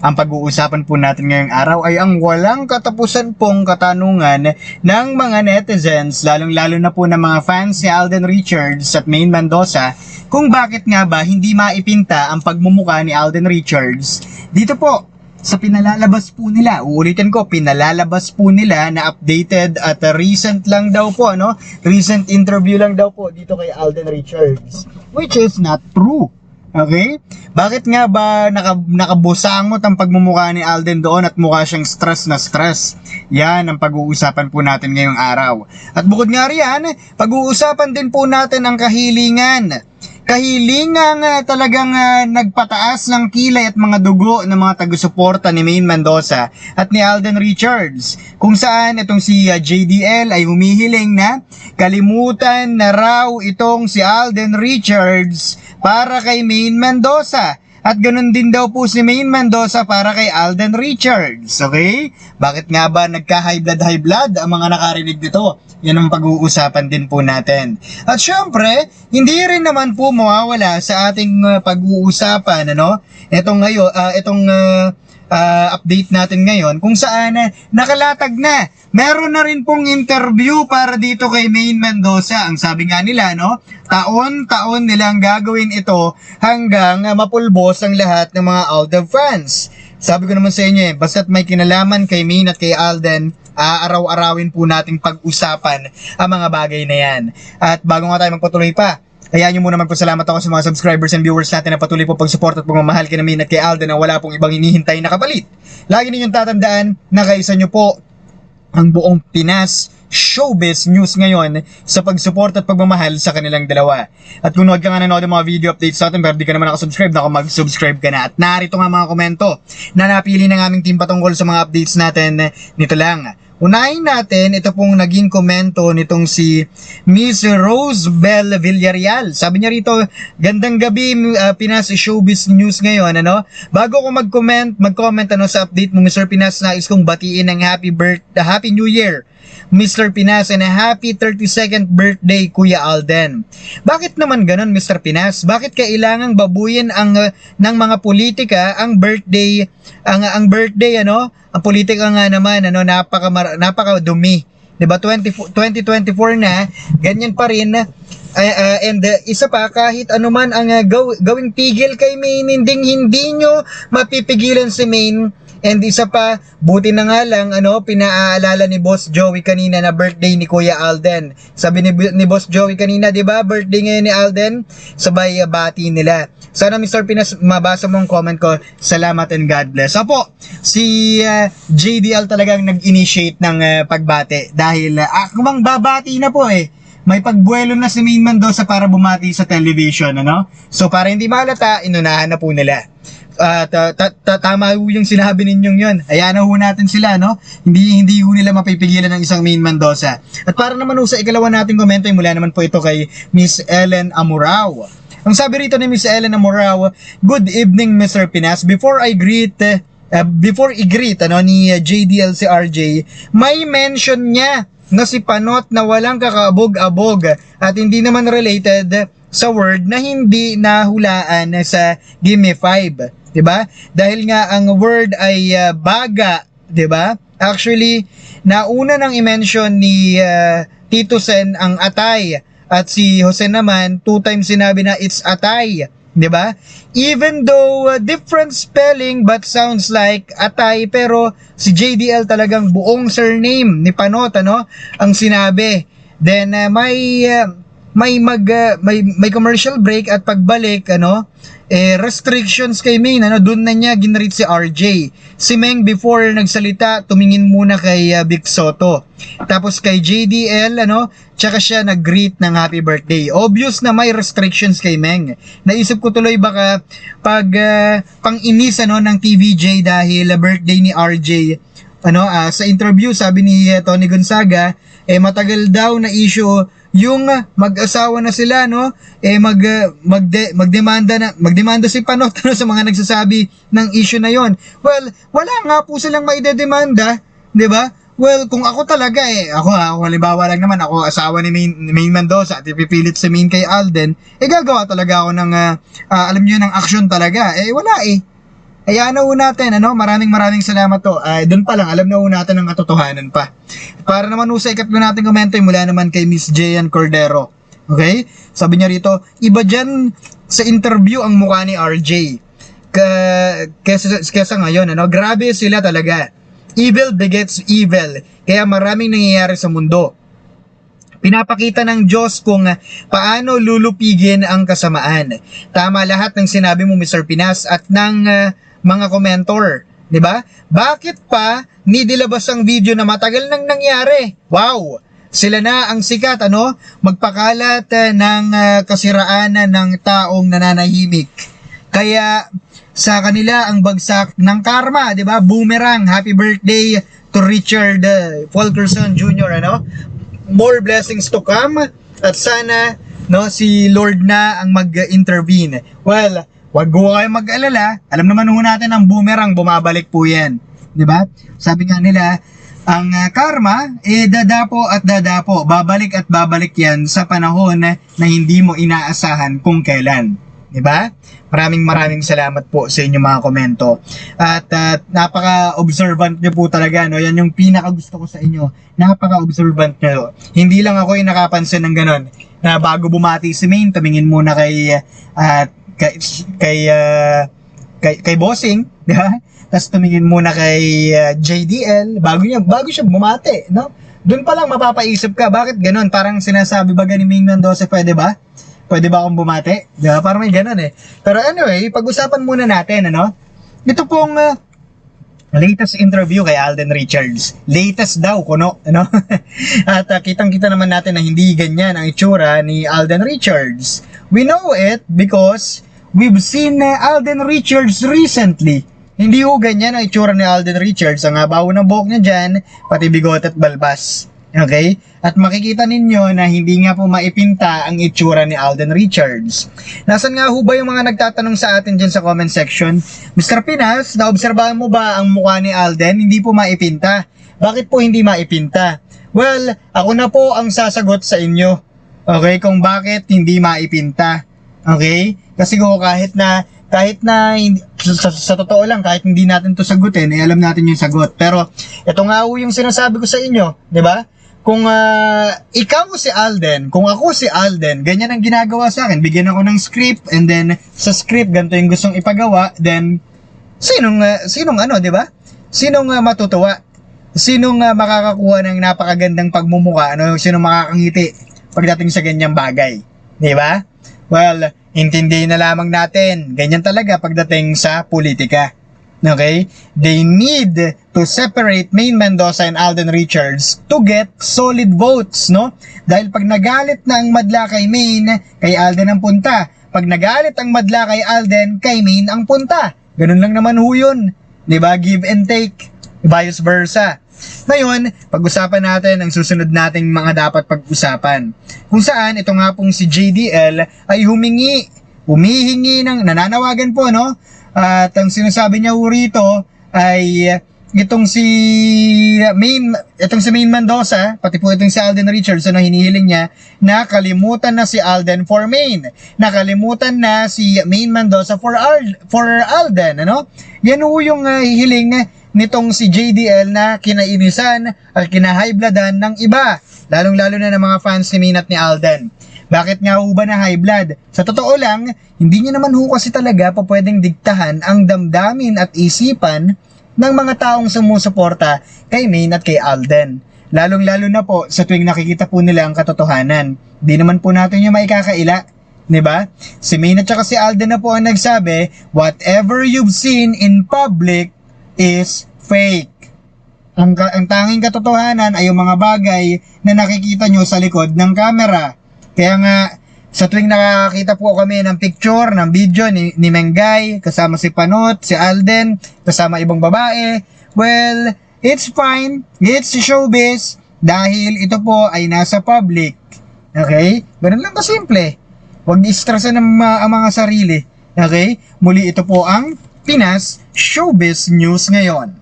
Ang pag-uusapan po natin ngayong araw ay ang walang katapusan pong katanungan ng mga netizens, lalong-lalo na po ng mga fans ni Alden Richards at Maine Mendoza, kung bakit nga ba hindi maipinta ang pagmumuka ni Alden Richards dito po sa pinalalabas po nila. Uulitin ko, pinalalabas po nila na updated at recent lang daw po, ano? Recent interview lang daw po dito kay Alden Richards. Which is not true. Okay? Bakit nga ba naka, nakabusangot ang pagmumukha ni Alden doon at mukha siyang stress na stress? Yan ang pag-uusapan po natin ngayong araw. At bukod nga riyan, pag-uusapan din po natin ang kahilingan. Kahilingang uh, talagang uh, nagpataas ng kilay at mga dugo ng mga taga-suporta ni Maine Mendoza at ni Alden Richards kung saan itong si uh, JDL ay humihiling na kalimutan na raw itong si Alden Richards para kay Maine Mendoza at ganun din daw po si Maine Mendoza para kay Alden Richards. Okay? Bakit nga ba nagka-high blood, high blood ang mga nakarinig dito? Yan ang pag-uusapan din po natin. At syempre, hindi rin naman po mawawala sa ating uh, pag-uusapan, ano? Itong ngayon, uh, itong uh, uh, update natin ngayon kung saan uh, nakalatag na. Meron na rin pong interview para dito kay Maine Mendoza. Ang sabi nga nila, no? Taon-taon nilang gagawin ito hanggang uh, mapulbos ang lahat ng mga Alden fans. Sabi ko naman sa inyo eh, basta't may kinalaman kay Maine at kay Alden, aaraw-arawin po nating pag-usapan ang mga bagay na yan. At bago nga tayo magpatuloy pa, kaya nyo muna magpasalamat ako sa mga subscribers and viewers natin na patuloy po pag-support at pagmamahal kina Min at kay Alden na wala pong ibang hinihintay na kapalit. Lagi ninyong tatandaan na kaisa nyo po ang buong Pinas showbiz news ngayon sa pagsupport at pagmamahal sa kanilang dalawa. At kung nood ka nga nanood ng mga video updates sa atin pero di ka naman nakasubscribe, na mag-subscribe ka na. At narito nga mga komento na napili ng aming team patungkol sa mga updates natin nito lang. Unahin natin, ito pong naging komento nitong si Miss Rose Bell Villarreal. Sabi niya rito, gandang gabi uh, Pinas Showbiz News ngayon, ano? Bago ko mag-comment, mag-comment ano sa update mo Mr. Pinas, nais kong batiin ng happy birth, uh, happy new year. Mr. Pinas and a happy 32nd birthday Kuya Alden. Bakit naman ganun Mr. Pinas? Bakit kailangang babuyin ang uh, ng mga politika ang birthday ang ang birthday ano? Ang politika nga naman ano napaka napaka dumi. 'Di ba 20, 2024 na ganyan pa rin uh, uh, and uh, isa pa kahit anuman ang uh, gaw, gawing pigil kay Maine hindi hindi nyo mapipigilan si Maine And isa pa, buti na nga lang, ano, pinaalala ni Boss Joey kanina na birthday ni Kuya Alden. Sabi ni, ni Boss Joey kanina, di ba, birthday ngayon ni Alden, sabay uh, bati nila. Sana Mr. Pinas, mabasa mo ang comment ko. Salamat and God bless. Apo, si uh, JDL talagang nag-initiate ng uh, pagbate dahil uh, ako bang babati na po eh may pagbuelo na si Main Mendoza para bumati sa television, ano? So, para hindi malata, inunahan na po nila uh, ta, ta, ta, tama yung sinabi ninyong yun. Ayan na ho natin sila, no? Hindi, hindi ho nila mapipigilan ng isang main Mendoza. At para naman ho sa ikalawa nating komento, mula naman po ito kay Miss Ellen Amurao. Ang sabi rito ni Miss Ellen Amurao, Good evening, Mr. Pinas. Before I greet, uh, before i-greet ano, ni uh, JDL si RJ, may mention niya na si Panot na walang kakabog-abog at hindi naman related sa word na hindi nahulaan sa Gimme 5. 'Di ba? Dahil nga ang word ay uh, baga, 'di ba? Actually, nauna nang i-mention ni uh, Tito Sen ang atay at si Jose naman two times sinabi na it's atay, 'di ba? Even though uh, different spelling but sounds like atay pero si JDL talagang buong surname ni Panot ano ang sinabi. Then uh, may uh, may mag uh, may may commercial break at pagbalik ano eh restrictions kay Main ano doon na niya ginread si RJ si Meng before nagsalita tumingin muna kay uh, Vic Soto. Tapos kay JDL ano tsaka siya nag-greet ng happy birthday. Obvious na may restrictions kay Meng. Naisip ko tuloy baka pag uh, pang-inis ano ng TVJ dahil uh, birthday ni RJ ano ah, sa interview sabi ni uh, Tony Gonzaga eh matagal daw na issue yung uh, mag-asawa na sila no eh mag uh, magde, magdemanda na magdemanda si Panot ano, sa mga nagsasabi ng issue na yon well wala nga po silang maidedemanda 'di ba Well, kung ako talaga eh, ako ako halimbawa lang naman, ako asawa ni Main, Main Mendoza at ipipilit si Main kay Alden, eh gagawa talaga ako ng, ah, ah, alam niyo ng action talaga. Eh wala eh. Hayaan na ho natin, ano? Maraming maraming salamat to. Ay, doon pa lang, alam na ho natin ang katotohanan pa. Para naman ho sa ikatlo natin komento, mula naman kay Miss Jayan Cordero. Okay? Sabi niya rito, iba dyan sa interview ang mukha ni RJ. Ka, kesa, kesa ngayon, ano? Grabe sila talaga. Evil begets evil. Kaya maraming nangyayari sa mundo pinapakita ng Diyos kung paano lulupigin ang kasamaan. Tama lahat ng sinabi mo Mr. Pinas at ng ah, mga komentor, 'di ba? Bakit pa nidilabas ang video na matagal nang nangyari? Wow! Sila na ang sikat ano, magpakalat ah, ng ah, kasiraan ng taong nananahimik. Kaya sa kanila ang bagsak ng karma, 'di ba? Boomerang. Happy birthday to Richard uh, Fulkerson Jr. ano? more blessings to come at sana no si Lord na ang mag-intervene. Well, wag ko kayo mag-alala. Alam naman ho natin ang boomerang bumabalik po 'yan, ba? Sabi nga nila, ang uh, karma eh dadapo at dadapo, babalik at babalik 'yan sa panahon na, hindi mo inaasahan kung kailan. ba? Maraming maraming salamat po sa inyong mga komento. At uh, napaka-observant niyo po talaga, no? Yan yung pinaka gusto ko sa inyo. Napaka-observant niyo. Hindi lang ako yung nakapansin ng ganun. Na bago bumati si Main, tumingin muna kay uh, kay kay, uh, kay kay Bossing, di ba? Tapos tumingin muna kay uh, JDL bago niya bago siya bumati, no? Doon pa lang mapapaisip ka, bakit ganun? Parang sinasabi ba ni Ming Mendoza, pwede ba? Pwede ba akong bumate? Di ba? Parang may ganun eh. Pero anyway, pag-usapan muna natin, ano? Ito pong uh, latest interview kay Alden Richards. Latest daw, kuno, ano? At uh, kitang-kita naman natin na hindi ganyan ang itsura ni Alden Richards. We know it because we've seen uh, Alden Richards recently. Hindi ho ganyan ang itsura ni Alden Richards. Ang habaw ng buhok niya dyan, pati bigot at balbas. Okay? At makikita ninyo na hindi nga po maipinta ang itsura ni Alden Richards. Nasaan nga ho ba yung mga nagtatanong sa atin dyan sa comment section? Mr. Pinas, naobserbahan mo ba ang mukha ni Alden? Hindi po maipinta. Bakit po hindi maipinta? Well, ako na po ang sasagot sa inyo. Okay? Kung bakit hindi maipinta. Okay? Kasi ko kahit na kahit na hindi, sa, sa totoo lang kahit hindi natin to sagutin eh alam natin yung sagot pero ito nga yung sinasabi ko sa inyo 'di ba kung uh, ikaw si Alden, kung ako si Alden, ganyan ang ginagawa sa akin. Bigyan ako ng script and then sa script ganito yung gustong ipagawa, then sinong uh, sinong ano, 'di ba? Sinong uh, matutuwa? Sinong uh, makakakuha ng napakagandang pagmumuka? Ano, sinong makakangiti pagdating sa ganyang bagay? 'Di ba? Well, intindihin na lamang natin. Ganyan talaga pagdating sa politika. Okay? They need to separate Main Mendoza and Alden Richards to get solid votes, no? Dahil pag nagalit na ang madla kay Main, kay Alden ang punta. Pag nagalit ang madla kay Alden, kay Main ang punta. Ganun lang naman ho yun. ba? Give and take. Vice versa. Ngayon, pag-usapan natin ang susunod nating mga dapat pag-usapan. Kung saan, ito nga pong si JDL ay humingi, humihingi ng, nananawagan po, no? At ang sinasabi niya rito ay itong si Main itong si Main Mendoza, pati po itong si Alden Richards ano hinihiling niya na kalimutan na si Alden for Main. Nakalimutan na si Main Mendoza for Al for Alden, ano? Yan ho yung uh, hiling nitong si JDL na kinainisan at kinahigh-bloodan ng iba, lalong-lalo na ng mga fans ni Main at ni Alden. Bakit nga ho na high blood? Sa totoo lang, hindi niya naman ho kasi talaga pa pwedeng diktahan ang damdamin at isipan ng mga taong sumusuporta kay Main at kay Alden. Lalong-lalo na po sa tuwing nakikita po nila ang katotohanan. Di naman po natin yung maikakaila. 'di ba? Si Maine at si Alden na po ang nagsabi, whatever you've seen in public is fake. Ang, ang tanging katotohanan ay yung mga bagay na nakikita nyo sa likod ng camera. Kaya nga, sa tuwing nakakita po kami ng picture, ng video ni, ni Mengay, kasama si Panot, si Alden, kasama ibang babae, well, it's fine, it's showbiz, dahil ito po ay nasa public. Okay? Ganun lang kasimple. Huwag i-stressan ng mga, ang mga sarili. Okay? Muli ito po ang Pinas Showbiz News ngayon.